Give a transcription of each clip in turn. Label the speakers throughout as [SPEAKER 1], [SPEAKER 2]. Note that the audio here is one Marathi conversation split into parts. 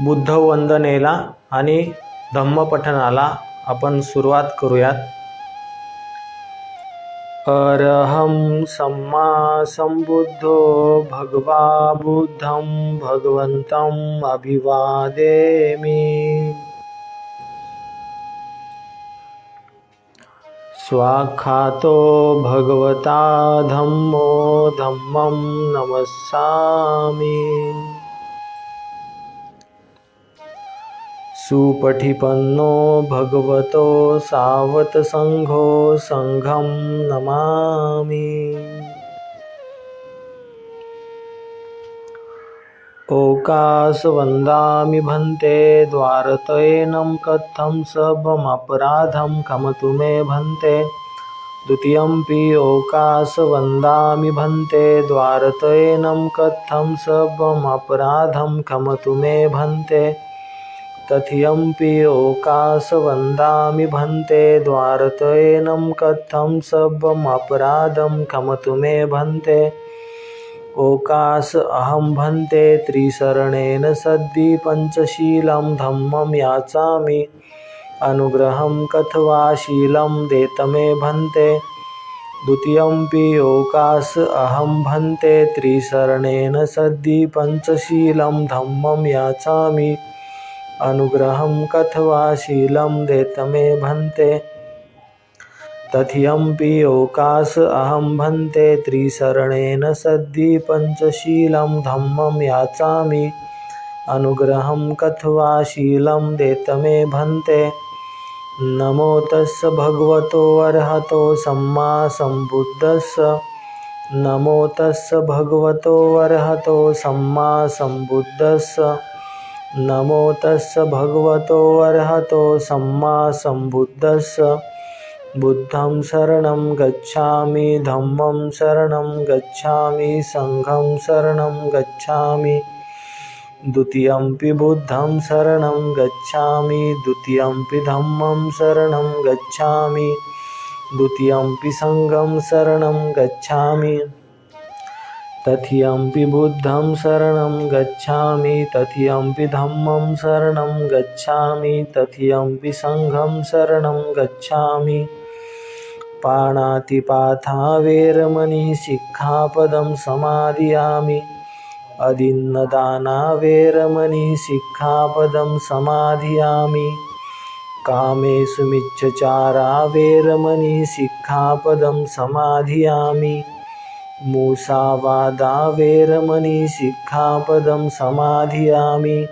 [SPEAKER 1] बुद्धवंदनेला आणि धम्मपठणाला आपण सुरुवात करूयात. अरहम सम्मा संबुद्धो भगवा बुद्धं भगवन्तम् अभिवादेमी। स्वाखातो भगवता धम्मो धम्मं नमस्सामि। सुपठिपन्नो भगवतो सावतसङ्घो सङ्घं नमामि। ओकासवन्दामि भन्ते द्वारतयेनं कथं सबमपराधं खमतु मे भन्ते। द्वितीयम्पि ओकासवन्दामि भन्ते द्वारतयेनं कथं सबमपराधं खमतु मे भन्ते। तथियम्पि ओकासवन्दामि भन्ते द्वारतयनं कथं सर्वमपराधं खमतु मे भन्ते ओकास अहं भन्ते त्रिशरणेन सद्धि पञ्चशीलं धम्मं याचामि। अनुग्रहं कथवा शीलं देतमे भन्ते। द्वितीयम्पि ओकास अहं भन्ते त्रिशरणेन सद्धि पञ्चशीलं धम्मं याचामि। अनुग्रहं कथवा शीलं देतमे भन्ते। तथियम्पि ओकास अहं भन्ते त्रिशरणेन सद्धि पञ्चशीलं धम्मं याचामि। अनुग्रहं कथवा शीलं देतमे भन्ते। नमो तस्य भगवतो अर्हतो सम्मा सम्बुद्धस्य नमो तस्य भगवतो अर्हतो सम्मा सम्बुद्धस्य नमो तस्य भगवतो अर्हतो सम्मा सम्बुद्धस्य। बुद्धं शरणं गच्छामि धम्मं शरणं गच्छामि सङ्घं शरणं गच्छामि। द्वितीयम्पि बुद्धं शरणं गच्छामि द्वितीयम्पि धम्मं शरणं गच्छामि। द्वितीयम्पि सङ्घं शरणं गच्छामि तथियम्पि बुद्धं शरणं गच्छामि तथियम्पि धम्मं शरणं गच्छामि तथियम्पि सङ्घं शरणं गच्छामि। पाणातिपाथा वेरमणि सिक्खापदं समादयामि। अदिन्नदाना वेरमणि सिक्खापदं समाधियामि कामेषु मिच्छचारा वेरमणि सिक्खापदं समाधियामि मूसावादा वेरमणि सिक्खापदं समाधियामि।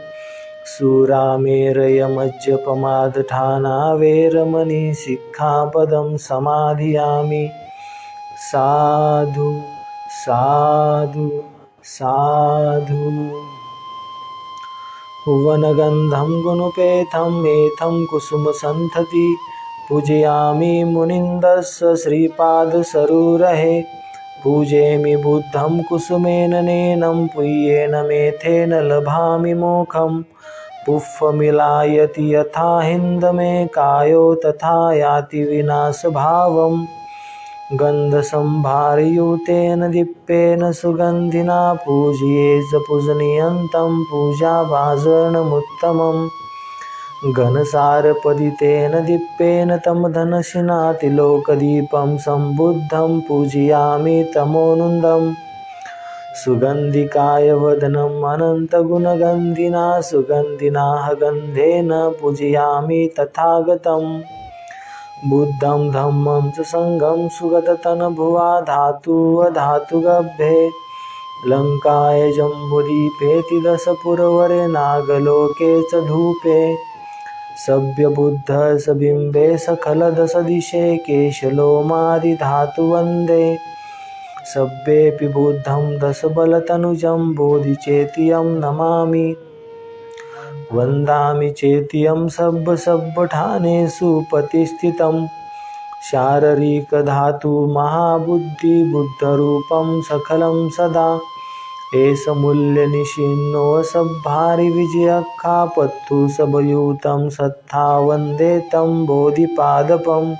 [SPEAKER 1] सुरामेरयमज्जपमादठाना वेरमणि सिक्खापदं समाधियामि। साधु साधु साधु। वनगन्धं गुणुपेतं मेथं कुसुमसन्थति पूजयामि मुनिन्दस्य श्रीपादसरोरहे पूजेमि बुद्धं कुसुमेन नेनं पुय्येन मेथेन लभामि मोखं। पुष्पमिलायति यथा हिन्दमे कायो तथा याति विनाशभावम् गन्धसम्भारयुतेन दीप्येन सुगन्धिना पूजये च पूजनीयन्तं पूजाभाजनमुत्तमम् घनसारपदितेन दीप्तेन तं धनशिनातिलोकदीपं सम्बुद्धं पूजयामि तमोनुन्दम्। सुगन्धिकाय वदनम् अनन्तगुणगन्धिना सुगन्धिनाः गन्धेन पूजयामि तथागतम्। बुद्धं धम्मं च सङ्घं सुगततनभुवा धातुवधातुगभ्ये लङ्काय जम्बुदीपेति दशपुरवरे नागलोके च धूपे। सभ्यबुद्धः सबिम्बे सकलदशदिशे केशलोमादिधातुवन्दे सभ्येऽपि बुद्धं दशबलतनुजं बोधिचेतियं नमामि। वन्दामि चेतियं सब्बसब्बठानेषु प्रतिष्ठितं शारीरिकधातु महाबुद्धिबुद्धरूपं सकलं सदा एष मूल्यनिशिन्नो सब्भारिविजयखापत्तु सभयूतं सत्था वन्दे तं बोधिपादपम्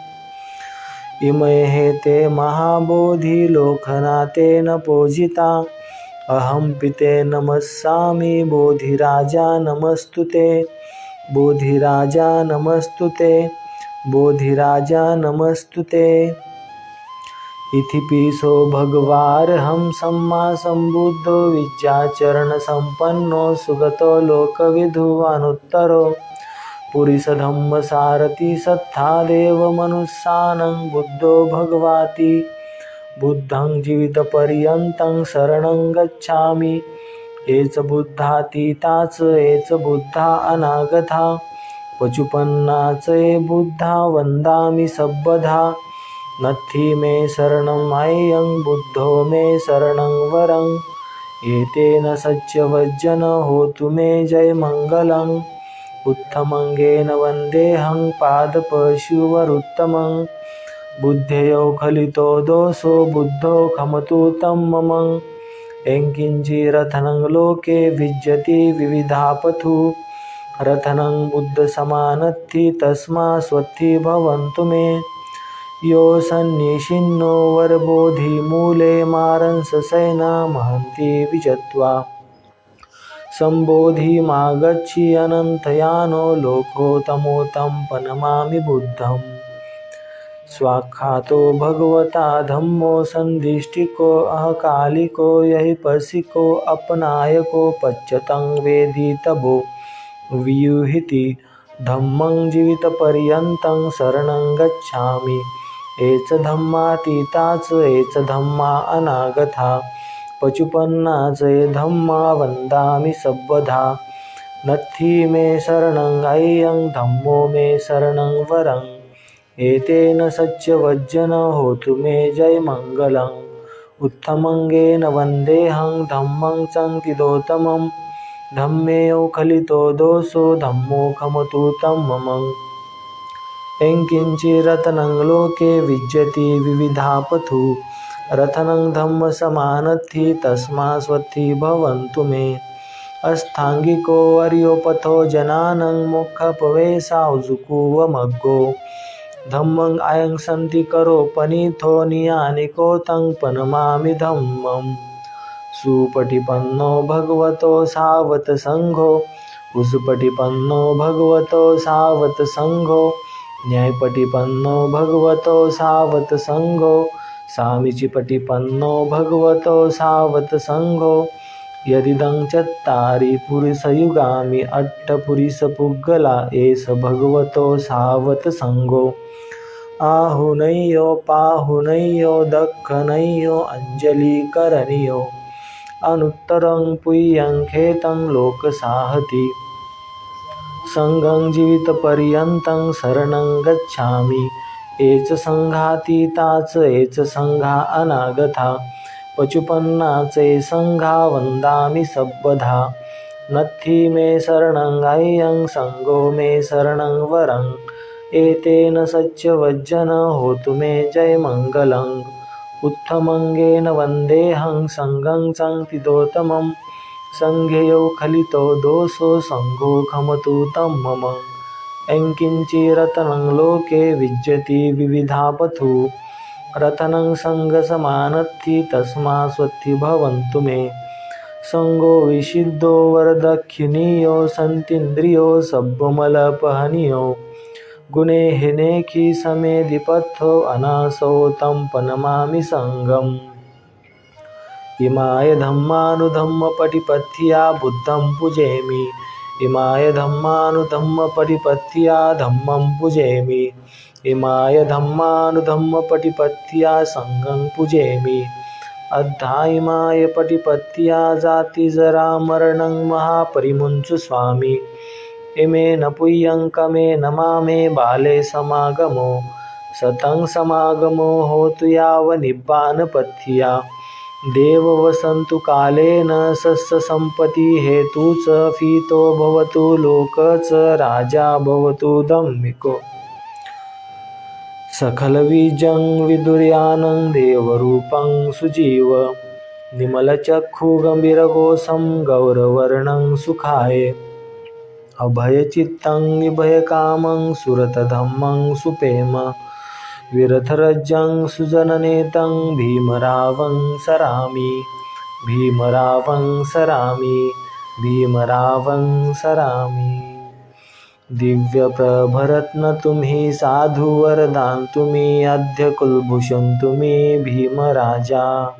[SPEAKER 1] इमये ते महाबोधिलोकनाथेन पूजिता। अहं पिते नमस्सामि बोधिराजा नमस्तु ते बोधिराजा नमस्तु ते बोधिराजा नमस्तु ते इति पीसो भगवार्हं सम्मा सम्बुद्धो विद्याचरणसम्पन्नो सुगतो लोकविधुवानुत्तरो। पुरिसधम्मसारथि सत्था देवमनुस्सानं बुद्धो भगवाति। बुद्धं जीवितपर्यन्तं शरणं गच्छामि। एच बुद्धातीताच एच बुद्धा अनागथा पचुपन्नाच ए बुद्धा वन्दामि सब्बधा। नत्थि मे शरणं आयं बुद्धो मे शरणं वरं। एतेन सच्यवज्जन होतु मे जयमङ्गलं। उत्तमङ्गेन वन्देऽहं पादपशुवरुत्तमं। बुद्धयो खलितो दोषो बुद्धो खमतु तं मम यङ्किञ्चिरथनं लोके विज्यति विविधापथु। रथनं बुद्धसमानत्थि तस्मा स्वत्थि भवन्तु मे। यो सन्निशिन्नो वरबोधिमूले मारंससेना महन्ति विजत्वा। सम्बोधिमागच्छि अनन्तयानो लोकोत्तमोत्तं पनमामि बुद्धम्। स्वाख्यातो भगवता धम्मो सन्दिष्टिको अहकालिको यहिपसिको अपनायको पच्यतं वेदितभो व्यूहिति धम्मं जीवितपर्यन्तं शरणं गच्छामि। एच धम्मा तीताच एच धम्मा अनागथा. पचुपन्नाच ए धम्मा वन्दामि सब्बधा. नथी मे शरणं अय्यं धम्मो मे शरणं वरं. एतेन सच्यवज्जन होतु मे जयमङ्गलम् उत्तमङ्गेन वन्देऽहं धम्मं सङ्कितोत्तमं धम्मेयो खलितो दोषो धम्मो खमतु तं मम एङ्किञ्चिरतनं लोके विज्यति विविधापथु। रथनं धम्मसमानत्थि तस्मा स्वत्थि भवन्तु मे। अस्थाङ्गिको वर्योपथो जनानं मुखपवेशाजुकुवमग्गो धम्मं अयं सन्ति करो पनीथो नियानिको तं पनमामि धम्मं सुपटिपन्नो भगवतो सावत सङ्घो कुसुपटिपन्नो भगवतो सावत सङ्घो न्यायपटिपन्नो भगवतो सावत सङ्घो सामिचिपटिपन्नो भगवतो सावत सङ्घो यदिदं चत्तारि पुरुषयुगामि अट्टपुरिसपुग्गला एष भगवतो सावत सङ्गो आहुनय्यो पाहुनय्यो दक्खनय्यो अञ्जलिकरणीयो अनुत्तरं पुय्यं खेतं लोकसाहति सङ्गं जीवितपर्यन्तं शरणं गच्छामि। एच संघातीताच एच सङ्घा अनागथा पचुपन्नाचे संघा सङ्घा वन्दामि सब्बधा। नत्थि मे शरणं अय्यं सङ्गो मे शरणं वरं। एतेन सच्यवज्जन होतु मे जयमङ्गलम् उत्तमङ्गेन वन्देऽहं सङ्गं सङ्कितोत्तमं सङ्घेयो खलितो दोषो सङ्घो खमतु तं मम। यङ्किञ्चिरतनं लोके विद्यति विविधापथु। रतनं सङ्गसमानत्थि तस्मा स्वत्थि भवन्तु मे। सङ्गो विशिद्धो वरदक्षिणीयो सन्तीन्द्रियो सब्बमलपहनीयो। गुणे हिनेखि समेधिपथो अनासौ तं पनमामि सङ्गम्। इमाय धम्मानुधम्मपटिपथ्या बुद्धं पूजेमि इमाय धम्मानुधम्मपटिपथ्या धम्मं पूजेमि इमाय धम्मानुधम्मपटिपथ्या सङ्गं पूजेमि अद्धा पटिपत्या पटिपथ्या जातिजरामरणं महापरिमुञ्चु स्वामी। इमेन पुय्यं कमेन मामे बाले समागमो। सतं समागमो होतु यावनिब्बानपथ्या देववसन्तु कालेन सस्यसम्पत्तिहेतु च फीतो भवतु लोक च राजा भवतु दम्मिको सकलबीजं विदुर्यानं देवरूपं सुजीव। निमलचक्षुगम्भीरघोषं गौरवर्णं सुखाय। अभयचित्तं निभयकामं सुरतधम्मं सुपेम। विरथरज्जं सुजननेतं भीमरावं सरामि। भीमरावं सरामि भीमरावं सरामि। दिव्यप्रभरत्न तुम्ही साधू वरदान तुम्ही अद्य कुलभूषण तुम्ही भीमराजा।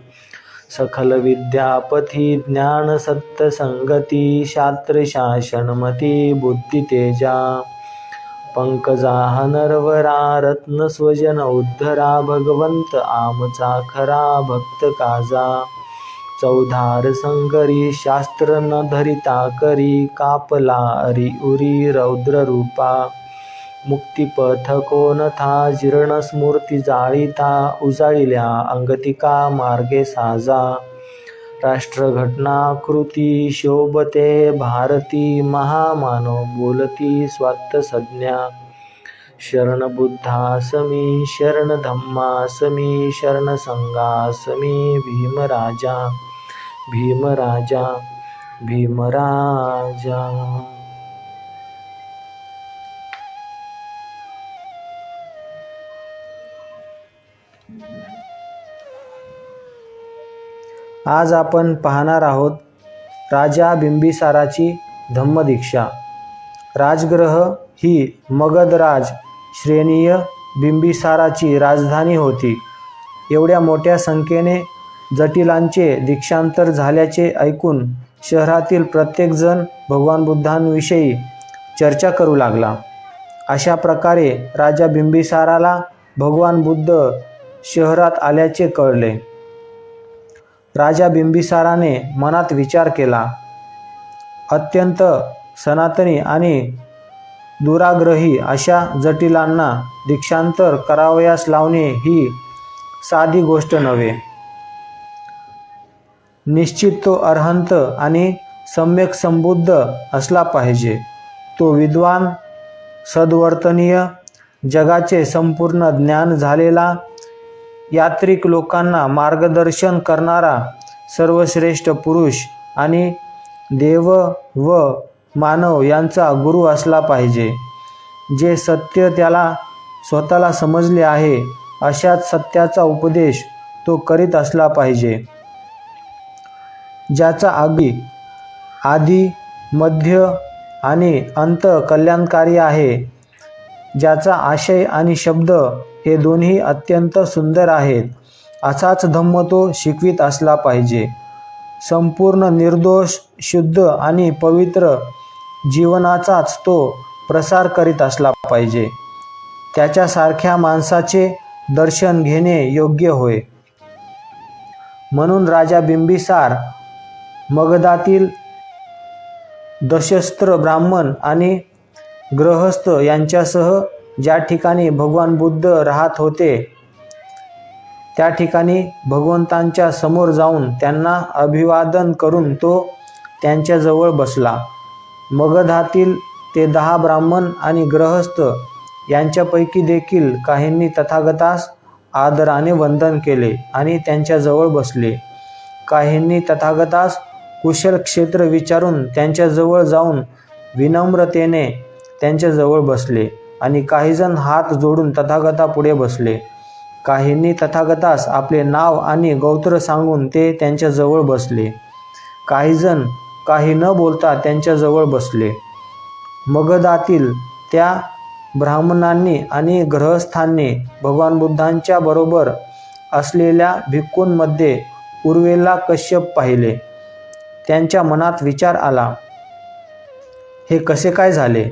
[SPEAKER 1] सखल विद्यापथी ज्ञान सत्य संगती शास्त्र शासनमती बुद्धितेजा। पंकजा नरवरा रत्न स्वजन उद्धरा भगवंत आमचा खरा भक्त काजा. चौधार संकरी शास्त्र न धरिता करी कापला अरी उरी रौद्र रूपा. मुक्तिपथ कोणथा जीर्ण स्मृती जाळीता उजाळिल्या अंगतिका मार्गे साजा. राष्ट्रघटना कृती शोभते भारती महामानव बोलती स्वात्त संज्ञा शरण बुद्धासमी शरण धम्मासमी शरण भीमराजा। भीमराजा भीमराजा। आज आपण पाहणार आहोत राजा बिंबिसाराची धम्मदीक्षा. राजग्रह ही मगधराज श्रेणीय बिंबिसाराची राजधानी होती. एवढ्या मोठ्या संख्येने जटिलांचे दीक्षांतर झाल्याचे ऐकून शहरातील प्रत्येकजण भगवान बुद्धांविषयी चर्चा करू लागला. अशा प्रकारे राजा बिंबिसाराला भगवान बुद्ध शहरात आल्याचे कळले. राजा बिंबिसाराने मनात विचार केला. अत्यंत सनातनी आणि दुराग्रही अशा जटिलांना दीक्षांतर करावयास लावणे ही साधी गोष्ट नव्हे. निश्चित तो अर्हंत आणि सम्यक संबुद्ध असला पाहिजे. तो विद्वान सद्वर्तनीय जगाचे संपूर्ण ज्ञान झालेला यात्रिक लोकांना मार्गदर्शन करणारा सर्वश्रेष्ठ पुरुष आणि देव व मानव यांचा गुरु असला पाहिजे. जे सत्य त्याला स्वतःला समजले आहे अशाच सत्याचा उपदेश तो करीत असला पाहिजे. ज्याचा आगी आधी मध्य आणि अंत कल्याणकारी आहे ज्याचा आशय आणि शब्द हे दोन्ही अत्यंत सुंदर आहेत. असाच धम्म तो शिकवित असला पाहिजे. संपूर्ण निर्दोष शुद्ध आणि पवित्र जीवनाचाच तो प्रसार करीत असला पाहिजे. त्याच्यासारख्या माणसाचे दर्शन घेणे योग्य होय. म्हणून राजा बिंबिसार मगधातील दशस्त्र ब्राह्मण आणि गृहस्थ यांच्यासह ज्या ठिकाणी भगवान बुद्ध राहत होते त्या ठिकाणी भगवंतांच्या समोर जाऊन त्यांना अभिवादन करून तो त्यांच्याजवळ बसला. मगधातील ते दहा ब्राह्मण आणि गृहस्थ यांच्यापैकी देखील काहींनी तथागतास आदराने वंदन केले आणि त्यांच्याजवळ बसले. काहींनी तथागतास कुशल क्षेत्र विचारून त्यांच्याजवळ जाऊन विनम्रतेने त्यांच्याजवळ बसले. आणि काहीजण हात जोडून तथागतापुढे बसले. काहींनी तथागतास आपले नाव आणि गौत्र सांगून ते त्यांच्याजवळ बसले. काहीजण काही न बोलता त्यांच्याजवळ बसले. मगधातील त्या ब्राह्मणांनी आणि ग्रहस्थांनी भगवान बुद्धांच्या बरोबर असलेल्या भिक्कूंमध्ये उर्वेला कश्यप पाहिले. त्यांच्या मनात विचार आला हे कसे काय झाले?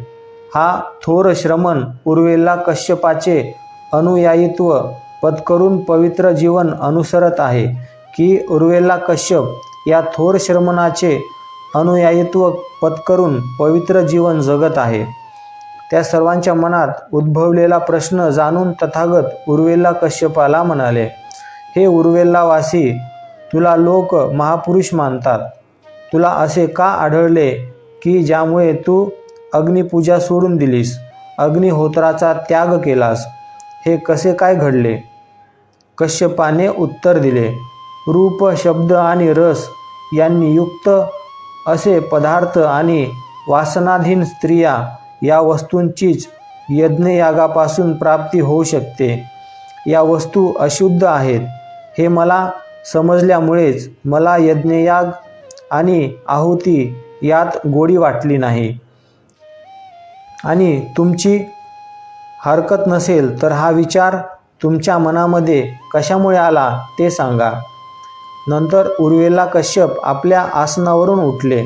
[SPEAKER 1] हा थोर श्रमण पूर्वेला कश्यपाचे अनुयायित्व पत्करून पवित्र जीवन अनुसरत आहे की उर्वेला कश्यप या थोर श्रमणाचे अनुयायित्व पत्करून पवित्र जीवन जगत आहे. त्या सर्वांच्या मनात उद्भवलेला प्रश्न जाणून तथागत उर्वेला कश्यपाला म्हणाले हे उर्वेलावासी तुला लोक महापुरुष मानतात. तुला असे का आढळले की ज्यामुळे तू अग्निपूजा सोडून दिलीस. अग्निहोत्राचा त्याग केलास. हे कसे काय घडले? कश्यपाने उत्तर दिले. रूप शब्द आणि रस यांनी युक्त असे पदार्थ आणि वासनाधीन स्त्रिया या वस्तूंचीच यज्ञयागापासून प्राप्ती होऊ शकते. या वस्तू अशुद्ध आहेत. हे मला समजल्यामुळेच मला यज्ञयाग आणि आहुती यात गोडी वाटली नाही. आणि तुमची हरकत नसेल तर हा विचार तुमच्या मनामध्ये कशामुळे आला ते सांगा. नंतर उर्वेला कश्यप आपल्या आसनावरून उठले.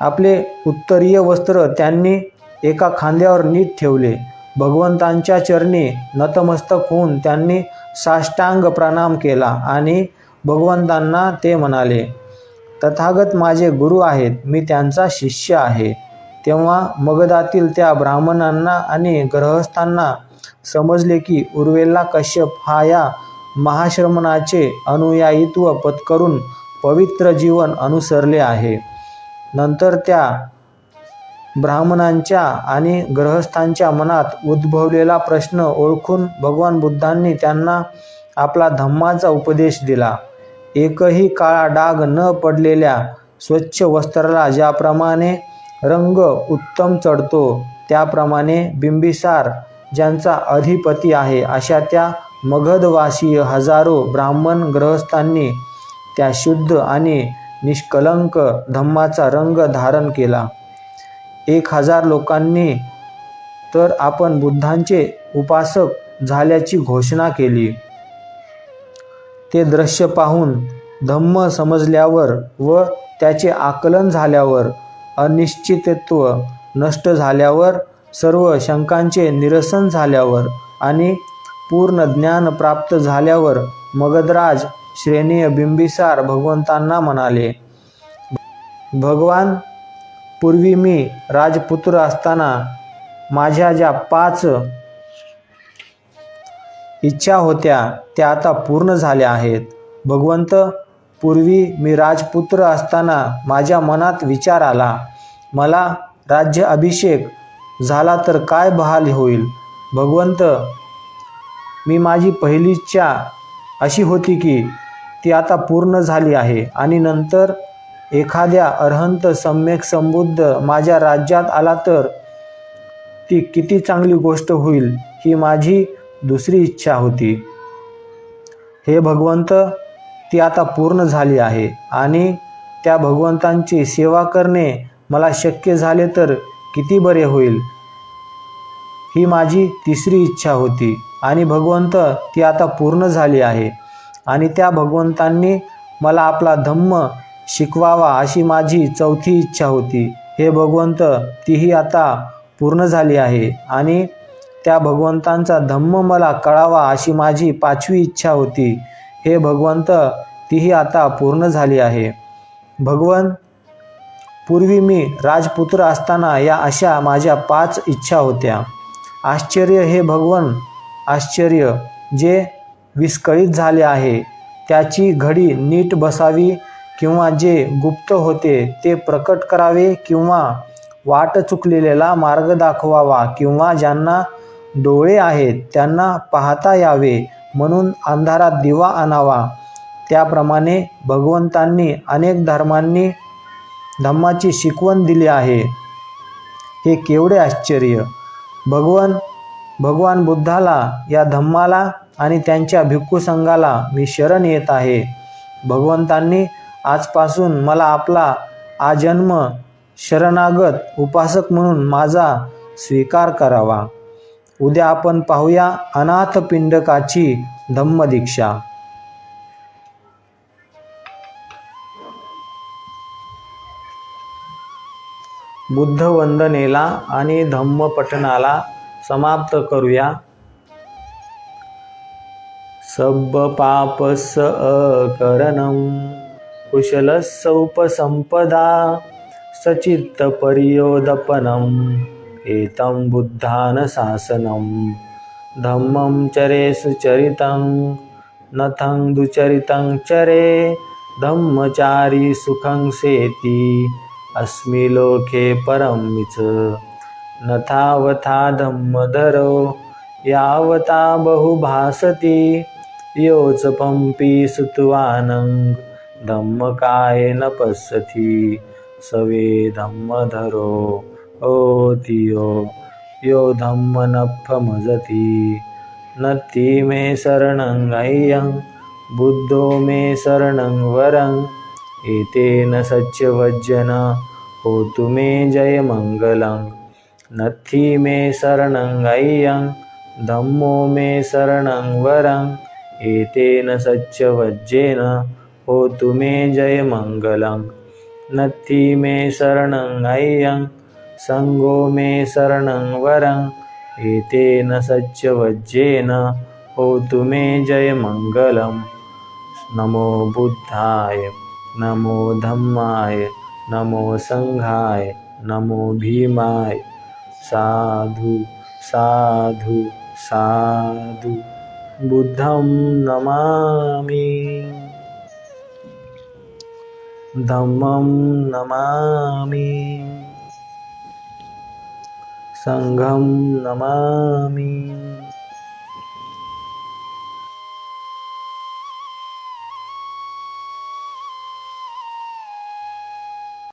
[SPEAKER 1] आपले उत्तरीय वस्त्र त्यांनी एका खांद्यावर नीट ठेवले. भगवंतांच्या चरणी नतमस्तक होऊन त्यांनी साष्टांग प्रणाम केला आणि भगवंतांना ते म्हणाले तथागत माझे गुरु आहेत मी त्यांचा शिष्य आहे. तेव्हा मगधातील त्या ब्राह्मणांना आणि ग्रहस्थांना समजले की उर्वेला कश्यप हा या महाश्रमणाचे अनुयायित्व पत्करून पवित्र जीवन अनुसरले आहे. नंतर त्या ब्राह्मणांच्या आणि ग्रहस्थांच्या मनात उद्भवलेला प्रश्न ओळखून भगवान बुद्धांनी त्यांना आपला धम्माचा उपदेश दिला. एकही काळा डाग न पडलेल्या स्वच्छ वस्त्राला ज्याप्रमाणे रंग उत्तम चढतो. त्याप्रमाणे बिंबिसार ज्यांचा अधिपती आहे अशा त्या मगधवासीय हजारो ब्राह्मण ग्रहस्थांनी त्या शुद्ध आणि निष्कलंक धम्माचा रंग धारण केला. एक हजार लोकांनी तर आपण बुद्धांचे उपासक झाल्याची घोषणा केली. ते दृश्य पाहून धम्म समजल्यावर व त्याचे आकलन झाल्यावर अनिश्चितत्व नष्ट झाल्यावर सर्व शंकांचे निरसन झाल्यावर आणि पूर्ण ज्ञान प्राप्त झाल्यावर मगधराज श्रेणीय बिंबिसार भगवंतांना म्हणाले भगवान पूर्वी मी राजपुत्र असताना माझ्या ज्या पाच इच्छा होत्या त्या आता पूर्ण झाल्या आहेत. भगवंत पूर्वी मी राजपुत्र असताना माझ्या मनात विचार आला. मला राज्य अभिषेक झाला तर काय बहाल होईल? भगवंत मी माझी पहिली इच्छा अशी होती की ती आता पूर्ण झाली आहे आणि नंतर एखाद्या अर्हंत सम्यक संबुद्ध माझ्या राज्यात आला तर ती किती चांगली गोष्ट होईल ही माझी दुसरी इच्छा होती. हे भगवंत ती आता पूर्ण झाली आहे आणि त्या भगवंतांची सेवा करणे मला शक्य झाले तर किती बरे होईल? ही माझी तिसरी इच्छा होती आणि भगवंत ती आता पूर्ण झाली आहे आणि त्या भगवंतांनी मला आपला धम्म शिकवावा अशी माझी चौथी इच्छा होती. हे भगवंत तीही आता पूर्ण झाली आहे आणि त्या भगवंतांचा धम्म मला कळावा अशी माझी पाचवी इच्छा होती. हे भगवंत तीही आता पूर्ण झाली आहे. भगवन पूर्वी मी राजपुत्र असताना या अशा माझ्या पाच इच्छा होत्या. आश्चर्य हे भगवन आश्चर्य जे विस्कळीत झाले आहे. त्याची घडी नीट बसावी किंवा जे गुप्त होते ते प्रकट करावे किंवा वाट चुकलेला मार्ग दाखवावा किंवा ज्यांना डोळे आहेत त्यांना पाहता यावे म्हणून अंधारात दिवा आणावा. त्याप्रमाणे भगवंतांनी अनेक धर्मांनी धम्माची शिकवण दिली आहे. हे केवढे आश्चर्य. भगवन भगवान बुद्धाला या धम्माला आणि त्यांच्या भिक्खू संघाला मी शरण येत आहे. भगवंतांनी आजपासून मला आपला आजन्म शरणागत उपासक म्हणून माझा स्वीकार करावा. उद्या आपण पाहूया अनाथ पिंडकाची धम्मदीक्षा. बुद्ध वंदनेला आणि धम्मपठनाला समाप्त करूया. सब पापस अकरणम कुशलसौपसंपदा सचित्त परियोदपनम एतं बुद्धान शासनम धम्मं चरे सुचरितं नथं दुचरितं चरे धम्मचारी सुखं सेती अस्मि लोके परमिच नथावथा धम्मधरो यावता बहुभासति योच पंपी काय न पश्यति। सवे धम्मधरो ओतियो यो धम्मनफमजति नत्ति मे शरणं अय्यं बुद्धो मे शरणं वरं। एतेन सच्चवज्जन होतु मे जयमङ्गलं नत्थि मे शरणं अय्यं धम्मो मे शरणं वरं एतेन सच्चवज्जेन होतु मे जयमङ्गलं नत्थि मे शरणं अय्यं सङ्गो मे शरणं वरं एतेन सच्चवज्जेन होतु मे जयमङ्गलं नमो बुद्धाय। नमो धम्माय नमो सङ्घाय नमो भीमाय। साधु साधु साधु बुद्धं नमामि। धम्मं नमामि। सङ्घं नमामि।